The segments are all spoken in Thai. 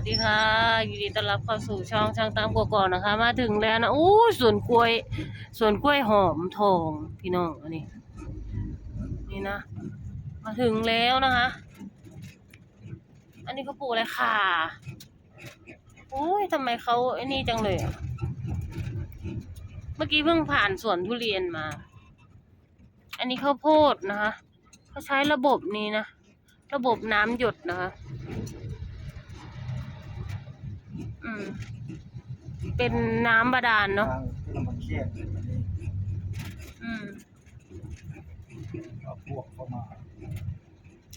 วัสดีค่ะยินดีต้อนรับเข้าสู่ช่องช่างตามกัวก่อนนะคะ มาถึงแล้วนะอู้สวนกล้วยสวนกล้วยหอมทองพี่น้องอันนี้นี่นะ มาถึงแล้วนะคะ อันนี้เขาปลูกอะไรค่ะโอ้ยทำไมเขาไอ้นี่จังเลยอะเมื่อกี้เพิ่งผ่านสวนทุเรียนมา อันนี้ข้าวโพดนะคะเขาใช้ระบบนี้นะ ระบบน้ำหยดนะคะ อืม เป็นน้ำบาดาลเนาะทางที่เรามาเครียดเลยวันนี้อืมเอาพวกเข้ามา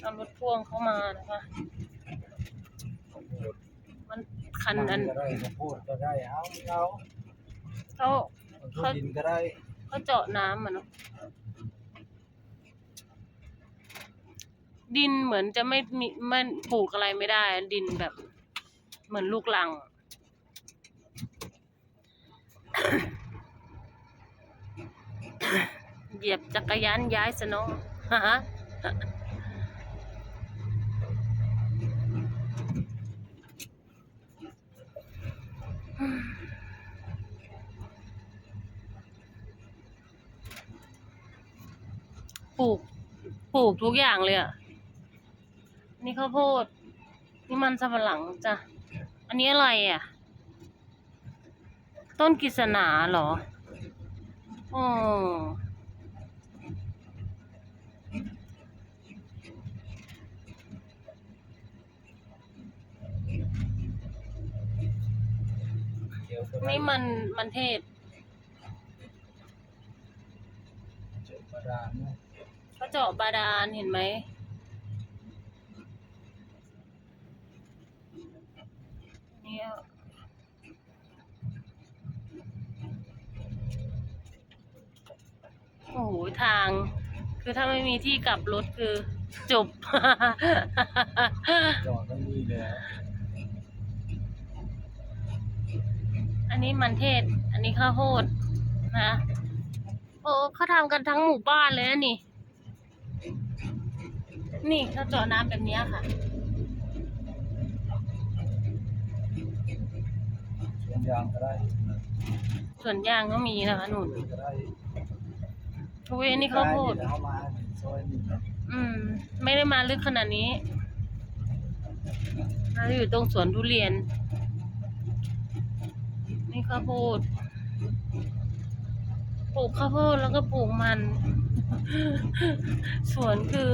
เอารถพ่วงเข้ามานะคะข้าวโพดมันคันอันก็ได้ข้าวโพดก็ได้เอาเอาเขาเอาทุดินก็ได้เขาเจาะน้ำอะเนาะดินเหมือนจะไม่มีมันปลูกอะไรไม่ได้ ดินแบบ เหมือนลูกลัง เหยียบจักรยานย้ายสนองฮะปลูก ปลูกทุกอย่างเลยอะ นี่ข้าวโพด นี่มันสำปะหลังจ้ะ อันนี้อะไรอะ ต้นกิษณาเหรอ อ๋อ เดี๋ยวก็ได้ นี่มันมันเทศเจอประดานเนอะเขาเจาะบาดาลเห็นไหม เนี่ยโอ้โหทาง คือถ้าไม่มีที่กลับรถคือจบ จอดไม่มีแล้ว นนี้มันเทศ อันนี้ข้าวโพดนะ โอ้เขาทำกันทั้งหมู่บ้านเลยนะนี่ นี่เขาเจาะน้ำแบบเนี้ยค่ะสวนยางก็ได้ส่วนยางก็มีนะคะหนุนก็ได้ทุยอันนี้ข้าวโพดได้เอามาซอยนี่นะอืม ไม่ได้มาลึกขนาดนี้เราอยู่ตรงสวนทุเรียนนี่ ข้าวโพดปลูกข้าวโพดแล้วก็ปลูกมัน สวนคือ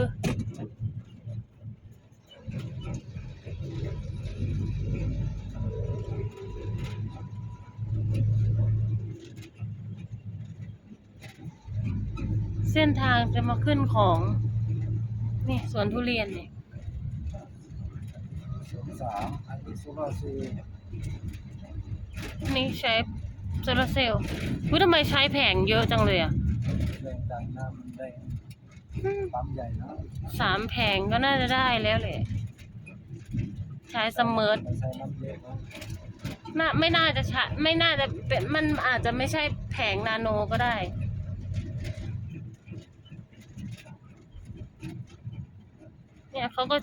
เส้นทางจะมาขึ้นของ นี่สวนทุเรียนเนี่ยสวนสามอันนี้โซลาร์เซลล์ นี่ใช้โซลาร์เซลล์วิทำไมใช้แผงเยอะจังเลยอะแรงดันน้ำมันแรงปั๊มใหญ่เนอะสามแผงก็น่าจะได้แล้วแหละใช้สมเมิร์ทมันใช้น้ำเยอะเนอะน่าไม่น่าจะใช้ไม่น่าจะเป็นมันอาจจะไม่ใช่แผงนาโนก็ได้ เนี่ยเขาก็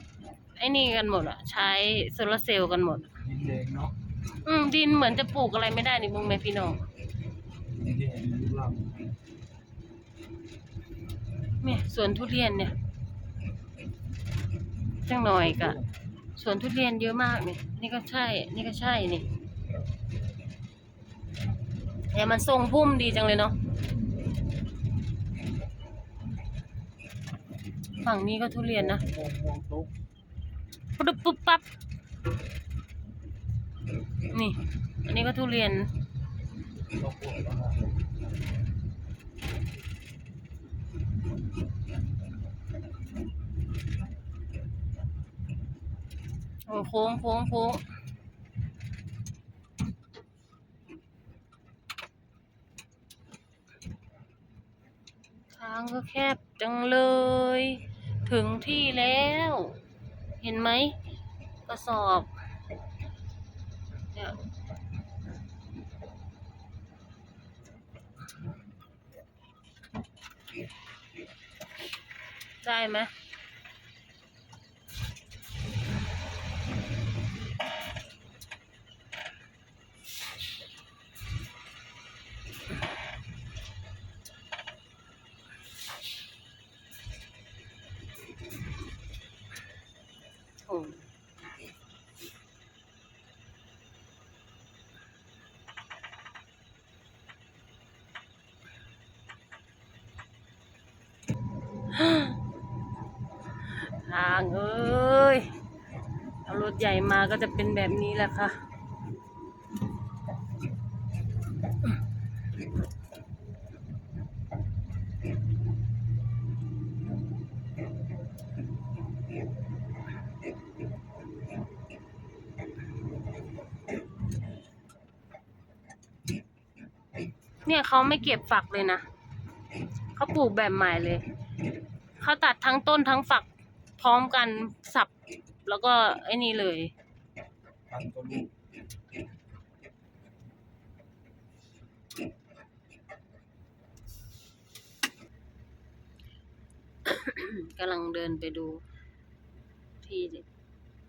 ไอ้นี่กันหมดอะใช้โซลาร์เซลล์กันหมด ดินแดงเนาะ อืมดินเหมือนจะปลูกอะไรไม่ได้นี่มึงไหมพี่น้องดินอยู่ล่างเนี่ยสวนทุเรียนเนี่ยจังหน่อยกะสวนทุเรียนเยอะมากเนี่ยนี่ก็ใช่ นี่ก็ใช่นี่แต่มันทรงพุ่มดีจังเลยเนาะฝั่งนี้ก็ทุเรียนนะปุ๊บปุ๊บปั๊บ นี่ อันนี้ก็ทุเรียนตุ๊กพวกแล้วนะโอ้โค้งโค้งโค้งทางก็แคบจังเลย ถึงที่แล้ว เห็นไหม กระสอบ เนี่ยได้ไหมางเอ้ยเอารถใหญ่มาก็จะเป็นแบบนี้แหละค่ะ เนี่ยเขาไม่เก็บฝักเลยนะ เขาปลูกแบบใหม่เลย เขาตัดทั้งต้นทั้งฝัก พร้อมกันสับแล้วก็ไอ้นี่เลยพันตัวลูกกำลังเดินไปดูที่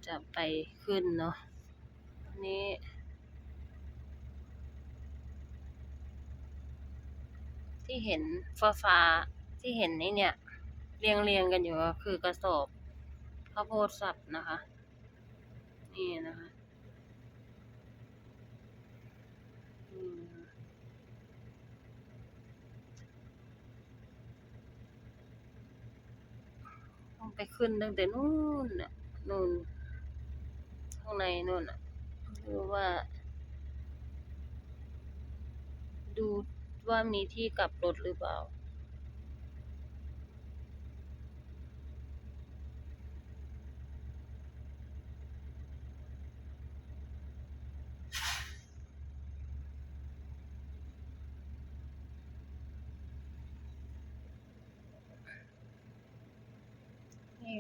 จะไปขึ้นเนาะนี้ที่เห็นฟ้าฟ้าที่เห็นนี่เนี่ย เรียงเรียงกันอยู่ก็คือกระสอบ ข้าวโพดสับนะคะนี่นะคะ นี่นะคะต้องไปขึ้นตั้งแต่นู่นน่ะนู่นข้างในนู่นน่ะดูว่า ดูว่ามีที่กลับรถหรือเปล่า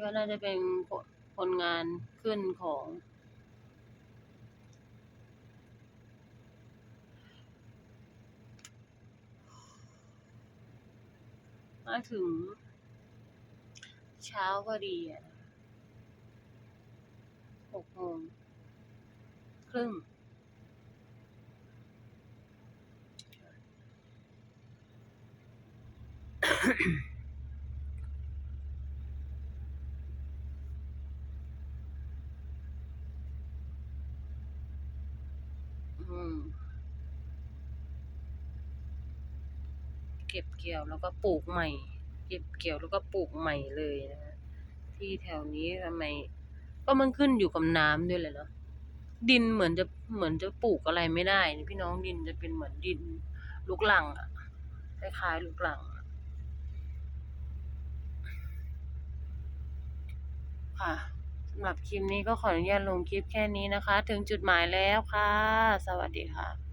ก็น่าจะเป็นผลผลงานขึ้นของ มาถึง เช้าพอดีอะหกโมงครึ่งอืม เก็บเกี่ยวแล้วก็ปลูกใหม่ เก็บเกี่ยวแล้วก็ปลูกใหม่เลยนะฮะที่แถวนี้ทำไม ก็มันขึ้นอยู่กับน้ำด้วยแหละเนาะดินเหมือนจะเหมือนจะปลูกอะไรไม่ได้ พี่น้องดินจะเป็นเหมือนดินลูกหลังอะคล้ายๆลูกหลังค่ะสำหรับคลิปนี้ก็ขออนุญาตลงคลิปแค่นี้นะคะ ถึงจุดหมายแล้วค่ะ สวัสดีค่ะ